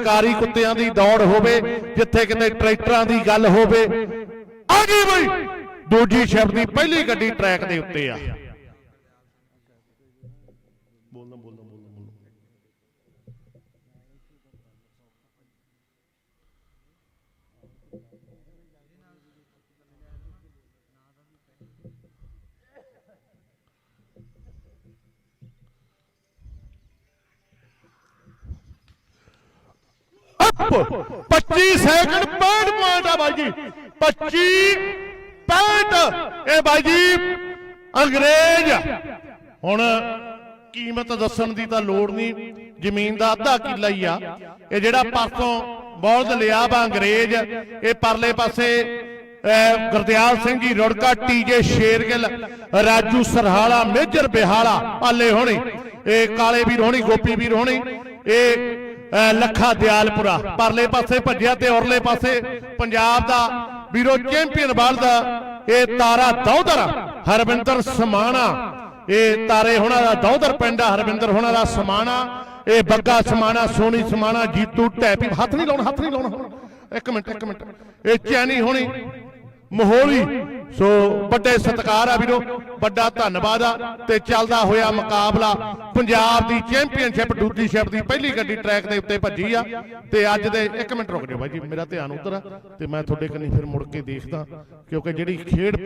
ਸਰਕਾਰੀ ਕੁੱਤਿਆਂ ਦੀ ਦੌੜ ਹੋਵੇ, ਜਿੱਥੇ ਕਿਤੇ ਟਰੈਕਟਰਾਂ ਦੀ ਗੱਲ ਹੋਵੇ। ਆ ਗਈ ਬਈ। ਦੂਜੀ ਸ਼ਬਦ ਦੀ ਪਹਿਲੀ ਗੱਡੀ ਟਰੈਕ ਦੇ ਉੱਤੇ ਆ। ਬੋਲਣਾ ਬੋਲਣਾ ਬੋਲਣਾ ਅਪ 25 ਸੈਕਿੰਡ 65 ਪੁਆਇੰਟ ਆ ਬਾਈ ਜੀ। 25 65 ਇਹ ਬਾਈ ਜੀ, ਅੰਗਰੇਜ਼। ਹੁਣ ਕੀਮਤ ਦੱਸਣ ਦੀ ਤਾਂ ਲੋੜ ਨਹੀਂ। ਜ਼ਮੀਨ ਦਾ ਅੱਧਾ ਕਿੱਲਾ ਹੀ ਆ। ਇਹ ਜਿਹੜਾ ਪਰਸੋਂ ਬੌਲਦ ਲਿਆ ਵਾ ਅੰਗਰੇਜ਼, ਇਹ ਪਰਲੇ ਪਾਸੇ ਗੁਰਦਿਆਲ ਸਿੰਘ ਜੀ ਰੁੜਕਾ, ਟੀਜੇ ਸ਼ੇਰਗਿੱਲ, ਰਾਜੂ ਸਰਹਾਲਾ, ਮੇਜਰ ਬਿਹਾਲਾ, ਪਾਲੇ ਹੋਣੀ। ਇਹ ਕਾਲੇ ਵੀਰ ਹੋਣੀ, ਗੋਪੀ ਵੀਰ ਹੋਣੀ। ਇਹ ਲੱਖਾ ਦਿਆਲਪੁਰਾ। ਪਰਲੇ ਪਾਸੇ ਭੱਜਿਆ ਤੇ ਔਰਲੇ ਪਾਸੇ ਪੰਜਾਬ ਦਾ ਵੀਰੋ ਚੈਂਪੀਅਨ ਬਲਦਾ, ਇਹ ਤਾਰਾ ਦੌਦਰ ਹਰਵਿੰਦਰ ਸਮਾਣਾ। ਇਹ ਤਾਰੇ ਹੁਣਾਂ ਦਾ ਦੌਦਰ ਪਿੰਡ ਆ, ਹਰਵਿੰਦਰ ਹੋਣਾ ਦਾ ਸਮਾਣਾ। ਇਹ ਬੱਗਾ ਸਮਾਣਾ ਸੋਨੀ ਸਮਾਣਾ, ਜੀਤੂ ਟੈਪੀ ਹੱਥ ਨਹੀਂ ਲਾਉਣਾ, ਹੱਥ ਨਹੀਂ ਲਾਉਣਾ ਇੱਕ ਮਿੰਟ ਇੱਕ ਮਿੰਟ। ਇਹ ਚੈਨੀ ਹੋਣੀ, ਮਹੋਲੀ ਸੋ ਵੱਡੇ ਸਤਿਕਾਰ ਆ ਵੀਰੋ, ਵੱਡਾ ਧੰਨਵਾਦ ਆ ਤੇ ਚੱਲਦਾ ਹੋਇਆ ਮੁਕਾਬਲਾ ਪੰਜਾਬ ਦੀ ਚੈਂਪੀਅਨਸ਼ਿਪ, ਦੂਜੀ ਸ਼ਿਪ ਦੀ ਪਹਿਲੀ ਗੱਡੀ ਟਰੈਕ ਦੇ ਉੱਤੇ ਭੱਜੀ ਆ। ਤੇ ਅੱਜ ਦੇ ਇੱਕ ਮਿੰਟ ਰੁਕ ਜਾਓ ਬਾਈ ਜੀ, ਮੇਰਾ ਧਿਆਨ ਉਧਰ ਆ ਤੇ ਮੈਂ ਤੁਹਾਡੇ ਕੰਨੀ ਫਿਰ ਮੁੜ ਕੇ ਦੇਖਦਾ ਕਿਉਂਕਿ ਜਿਹੜੀ ਖੇਡ